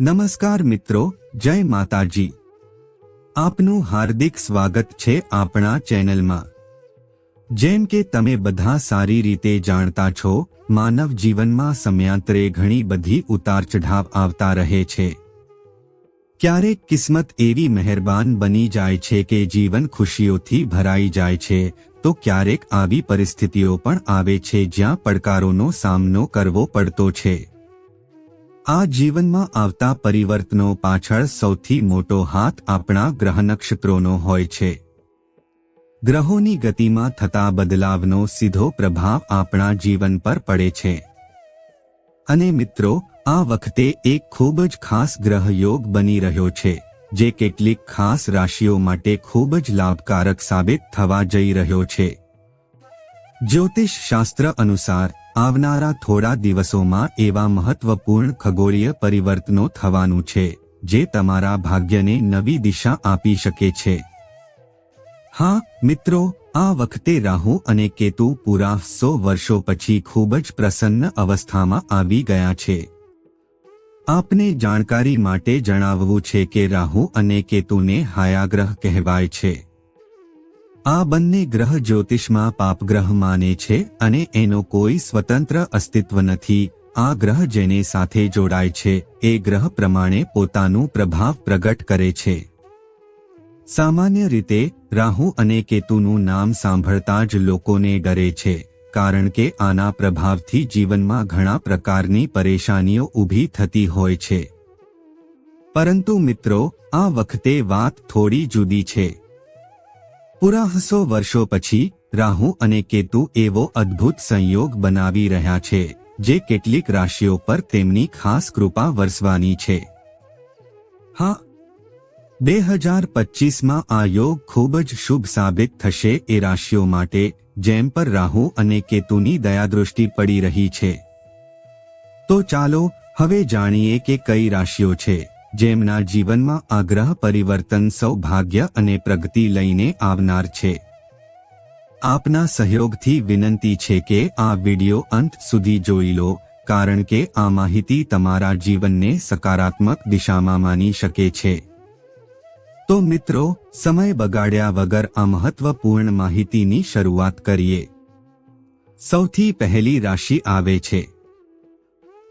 નમસ્કાર મિત્રો, જય માતાજી. આપનું હાર્દિક સ્વાગત છે આપણા ચેનલમાં. જેમ કે તમે બધા સારી રીતે જાણતા છો, માનવ જીવનમાં સમયાંતરે ઘણી બધી ઉતાર ચઢાવ આવતા રહે છે. ક્યારેક કિસ્મત એવી મહેરબાન બની જાય છે કે જીવન ખુશીઓથી ભરાઈ જાય છે, તો ક્યારેક આવી પરિસ્થિતિઓ પણ આવે છે જ્યાં પડકારોનો સામનો કરવો પડતો છે. આ જીવનમાં આવતા પરિવર્તનો પાછળ સૌથી મોટો હાથ આપણા ગ્રહ નક્ષત્રોનો હોય છે. ગ્રહોની ગતિમાં થતા બદલાવનો સીધો પ્રભાવ આપણા જીવન પર પડે છે. અને મિત્રો, આ વખતે એક ખૂબ જ ખાસ ગ્રહ યોગ બની રહ્યો છે, જે કેટલીક ખાસ રાશિઓ માટે ખૂબ જ લાભકારક સાબિત થવા જઈ રહ્યો છે. જ્યોતિષ શાસ્ત્ર અનુસાર આવનારા થોડા દિવસોમાં એવા મહત્વપૂર્ણ ખગોળીય પરિવર્તનો થવાનું છે, જે તમારા ભાગ્યને નવી દિશા આપી શકે છે. હા, મિત્રો, આ વખતે રાહુ અને કેતુ પૂરા સો વર્ષો પછી ખૂબ જ પ્રસન્ન અવસ્થામાં આવી ગયા છે. આપને જાણકારી માટે જણાવવું છે કે રાહુ અને કેતુને હાયાગ્રહ કહેવાય છે. આ બંને ગ્રહ જ્યોતિષમાં પાપગ્રહ માને છે અને એનો કોઈ સ્વતંત્ર અસ્તિત્વ નથી. આ ગ્રહ જેને સાથે જોડાય છે, એ ગ્રહ પ્રમાણે પોતાનું પ્રભાવ પ્રગટ કરે છે. સામાન્ય રીતે, રાહુ અને કેતુનું નામ સાંભળતા જ લોકોને ડરે છે, કારણ કે આના પ્રભાવથી જીવનમાં ઘણા પ્રકારની પરેશાનીઓ ઊભી થતી હોય છે. પરંતુ મિત્રો, આ વખતે વાત થોડી જુદી છે. પુરાહસો વર્ષો પછી, રાહુ અને કેતુ એવો અદ્ભુત સંયોગ બનાવી રહ્યા છે, જે કેટલીક રાશિઓ પર તેમની ખાસ કૃપા વરસવાની છે. હા. બે હજાર પચીસમાં આ યોગ ખૂબ જ શુભ સાબિત થશે એ રાશિઓ માટે, જેમ પર રાહુ અને કેતુની દયાદૃષ્ટિ પડી રહી છે. તો ચાલો, હવે જાણીએ કે કઈ રાશિઓ છે. જેમના જીવનમાં આગ્રહ, પરિવર્તન, સૌભાગ્ય અને પ્રગતિ લઈને આવનાર છે. આપના સહયોગથી વિનંતી છે કે આ વિડિયો અંત સુધી જોઈ લો, કારણ કે આ માહિતી તમારા જીવનને સકારાત્મક દિશામાં માની શકે છે. તો મિત્રો, સમય બગાડ્યા વગર આ મહત્વપૂર્ણ માહિતીની શરૂઆત કરીએ. સૌથી પહેલી રાશિ આવે છે.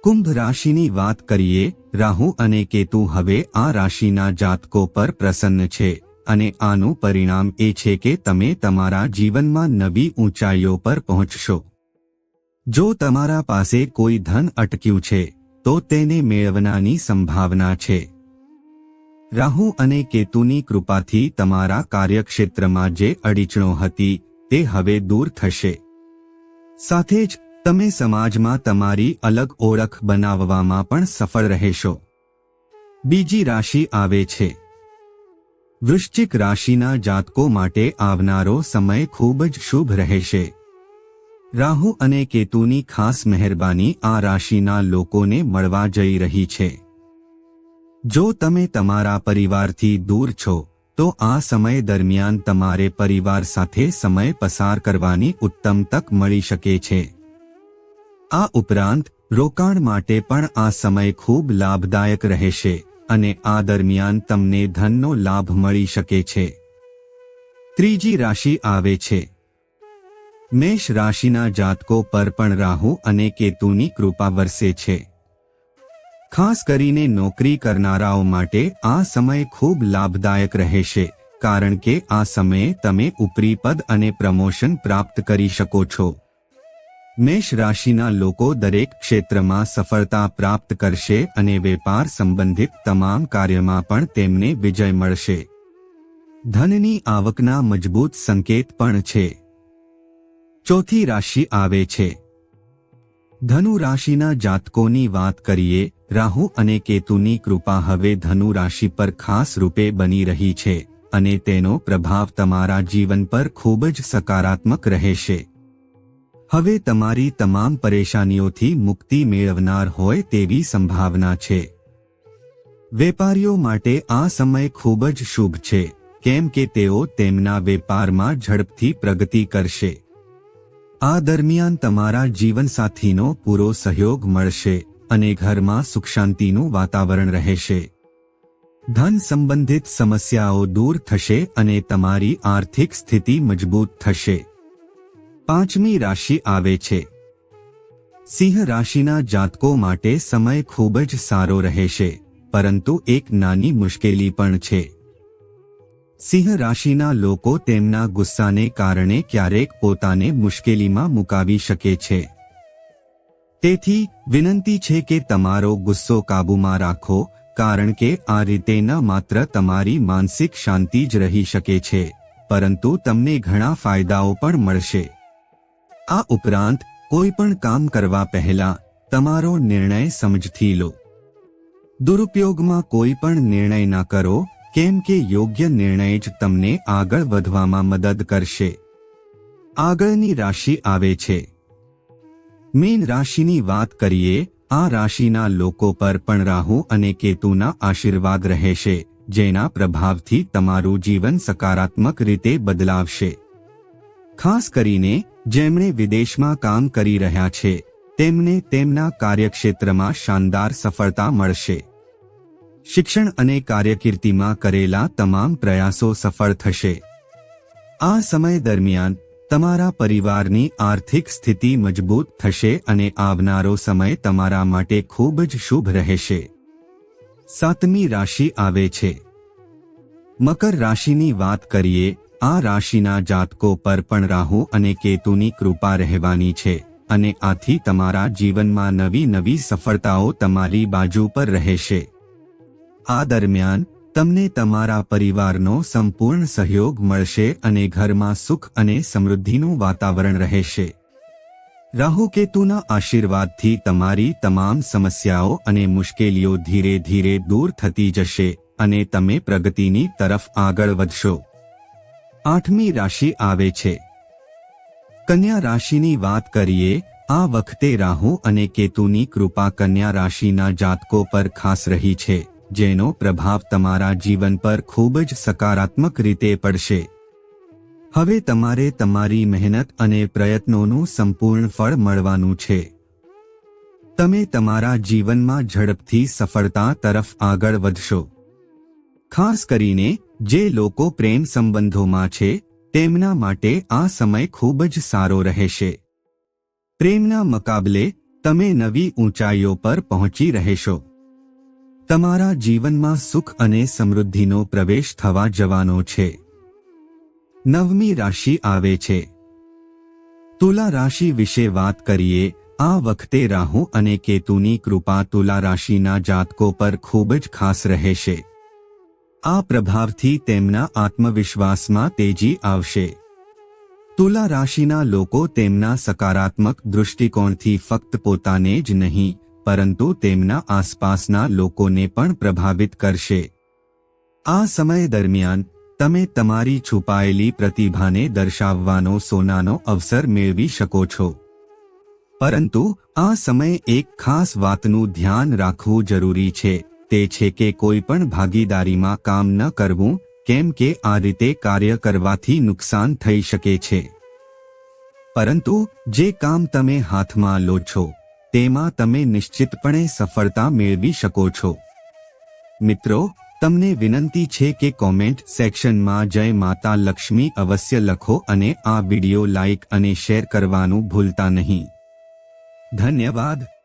કુંભ રાશિની વાત કરીએ રાહુ અને કેતુ હવે આ રાશિના જાતકો પર પ્રસન્ન છે અને આનું પરિણામ એ છે કે તમે તમારા જીવનમાં નવી ઊંચાઈઓ પર પહોંચશો. જો તમારા પાસે કોઈ ધન અટક્યું છે, તો તેને મેળવવાની સંભાવના છે. રાહુ અને કેતુની કૃપાથી તમારા કાર્યક્ષેત્રમાં જે અડીચણો હતી, તે હવે દૂર થશે. સાથે જ તમે સમાજમાં તમારી અલગ ઓળખ બનાવવામાં પણ સફળ રહેશો. બીજી રાશિ આવે છે. વૃશ્ચિક રાશિના જાતકો માટે આવનારો સમય ખૂબ જ શુભ રહેશે. રાહુ અને કેતુની ખાસ મહેરબાની આ રાશિના લોકોને મળવા જઈ રહી છે. જો તમે તમારા પરિવારથી દૂર છો, તો આ સમય દરમિયાન તમારે પરિવાર સાથે સમય પસાર કરવાની ઉત્તમ તક મળી શકે છે. આ ઉપરાંત, રોકાણ માટે પણ આ સમય ખૂબ લાભદાયક રહેશે અને આ દરમિયાન તમને ધનનો લાભ મળી શકે છે. ત્રીજી રાશિ આવે છે. મેષ રાશિના જાતકો પર પણ રાહુ અને કેતુની કૃપા વરસે છે. ખાસ કરીને નોકરી કરનારાઓ માટે આ સમય ખૂબ લાભદાયક રહેશે, કારણ કે આ સમયે તમે ઉપરી પદ અને પ્રમોશન પ્રાપ્ત કરી શકો છો. મેષ રાશિના લોકો દરેક ક્ષેત્રમાં સફળતા પ્રાપ્ત કરશે અને વેપાર સંબંધિત તમામ કાર્યમાં પણ તેમને વિજય મળશે. ધનની આવકના મજબૂત સંકેત પણ છે. ચોથી રાશિ આવે છે. ધનુ રાશિના જાતકોની વાત કરીએ, રાહુ અને કેતુની કૃપા હવે ધનુ રાશિ પર ખાસ રૂપે બની રહી છે અને તેનો પ્રભાવ તમારા જીવન પર ખૂબ જ સકારાત્મક રહેશે. હવે તમારી તમામ પરેશાનીઓથી મુક્તિ મેળવનાર હોય તેવી સંભાવના છે. વેપારીઓ માટે આ સમય ખૂબ જ શુભ છે, કેમ કે તેઓ તેમના વેપારમાં ઝડપથી પ્રગતિ કરશે. આ દરમિયાન તમારા જીવનસાથીનો પૂરો સહયોગ મળશે અને ઘરમાં સુખ શાંતિનું વાતાવરણ રહેશે. ધન સંબંધિત સમસ્યાઓ દૂર થશે અને તમારી આર્થિક સ્થિતિ મજબૂત થશે. પાંચમી રાશિ આવે છે. સિંહ રાશિના જાતકો માટે સમય ખૂબ જ સારો રહેશે પરંતુ એક નાની મુશ્કેલી પણ છે. સિંહ રાશિના લોકો તેમના ગુસ્સાને કારણે ક્યારેક પોતાને મુશ્કેલીમાં મુકાવી શકે છે. તેથી, વિનંતી છે કે તમારો ગુસ્સો કાબૂમાં રાખો, કારણ કે આ રીતે ન માત્ર તમારી માનસિક શાંતિ જ રહી શકે છે, પરંતુ તમને ઘણા ફાયદાઓ પણ મળશે. આ ઉપરાંત કોઈ પણ કામ કરવા પહેલા તમારો નિર્ણય સમજથી લો. દુરુપયોગમાં કોઈ પણ નિર્ણય ના કરો, કેમ કે યોગ્ય નિર્ણય જ તમને આગળ વધવામાં મદદ કરશે. આગળની રાશિ આવે છે. મીન રાશિની વાત કરીએ, આ રાશિના લોકો પર પણ રાહુ અને કેતુના આશીર્વાદ રહેશે, જેના પ્રભાવથી તમારું જીવન સકારાત્મક રીતે બદલાવશે. ખાસ કરીને જેમણે વિદેશમાં કામ કરી રહ્યા છે, તેમને તેમના કાર્યક્ષેત્રમાં શાનદાર સફળતા મળશે. શિક્ષણ અને કાર્યકીર્તિમાં કરેલા તમામ પ્રયાસો સફળ થશે. આ સમય દરમિયાન, તમારા પરિવારની આર્થિક સ્થિતિ મજબૂત થશે અને આવનારો સમય તમારા માટે ખૂબ જ શુભ રહેશે. સાતમી રાશિ આવે છે. મકર રાશિની વાત કરીએ આ રાશિના જાતકો પર પણ રાહુ અને કેતુની કૃપા રહેવાની છે અને આથી તમારા જીવનમાં નવી નવી સફળતાઓ તમારી બાજુ પર રહેશે. આ દરમિયાન તમને તમારા પરિવારનો સંપૂર્ણ સહયોગ મળશે અને ઘરમાં સુખ અને સમૃદ્ધિનું વાતાવરણ રહેશે. રાહુ કેતુના આશીર્વાદથી તમારી તમામ સમસ્યાઓ અને મુશ્કેલીઓ ધીરે ધીરે દૂર થતી જશે અને તમે પ્રગતિની તરફ આગળ વધશો. આઠમી રાશિ આવે છે. કન્યા રાશિની વાત કરીએ, આ વખતે રાહુ અને કેતુની કૃપા કન્યા રાશિના જાતકો પર ખાસ રહી છે, જેનો પ્રભાવ તમારા જીવન પર ખૂબ જ સકારાત્મક રીતે પડશે. હવે તમારે તમારી મહેનત અને પ્રયત્નોનું સંપૂર્ણ ફળ મળવાનું છે. તમે તમારા જીવનમાં ઝડપથી સફળતા તરફ આગળ વધશો. ખાસ કરીને જે લોકો પ્રેમ સંબંધોમાં છે, તેમના માટે આ સમય ખૂબ જ સારો રહેશે. પ્રેમના મકાબલે, તમે નવી ઊંચાઈઓ પર પહોંચી રહેશો. તમારા જીવનમાં સુખ અને સમૃદ્ધિનો પ્રવેશ થવા જવાનો છે. નવમી રાશિ આવે છે. તુલા રાશિ વિશે વાત કરીએ, આ વખતે રાહુ અને કેતુની કૃપા તુલા રાશિના જાતકો પર ખૂબ જ ખાસ રહેશે. આ પ્રભાવથી તેમના આત્મવિશ્વાસમાં તેજી આવશે. તુલા રાશિના લોકો તેમના સકારાત્મક દૃષ્ટિકોણથી ફક્ત પોતાને જ નહીં, પરંતુ તેમના આસપાસના લોકોને પણ પ્રભાવિત કરશે. આ સમય દરમિયાન, તમે તમારી છુપાયેલી પ્રતિભાને દર્શાવવાનો સોનાનો અવસર મેળવી શકો છો. પરંતુ, આ સમયે એક ખાસ વાતનું ધ્યાન રાખવું જરૂરી છે. તે છે કે કોઈ પણ ભાગીદારીમાં કામ ન કરવું, કેમ કે આ રીતે કાર્ય કરવાથી નુકસાન થઈ શકે છે. પરંતુ, જે કામ તમે હાથમાં લો છો, તેમાં તમે નિશ્ચિતપણે સફળતા મેળવી શકો છો. મિત્રો, તમને વિનંતી છે કે કોમેન્ટ સેક્શનમાં જય માતા લક્ષ્મી અવશ્ય લખો અને આ વિડિયો લાઇક અને શેર કરવાનું ભૂલતા નહીં. ધન્યવાદ.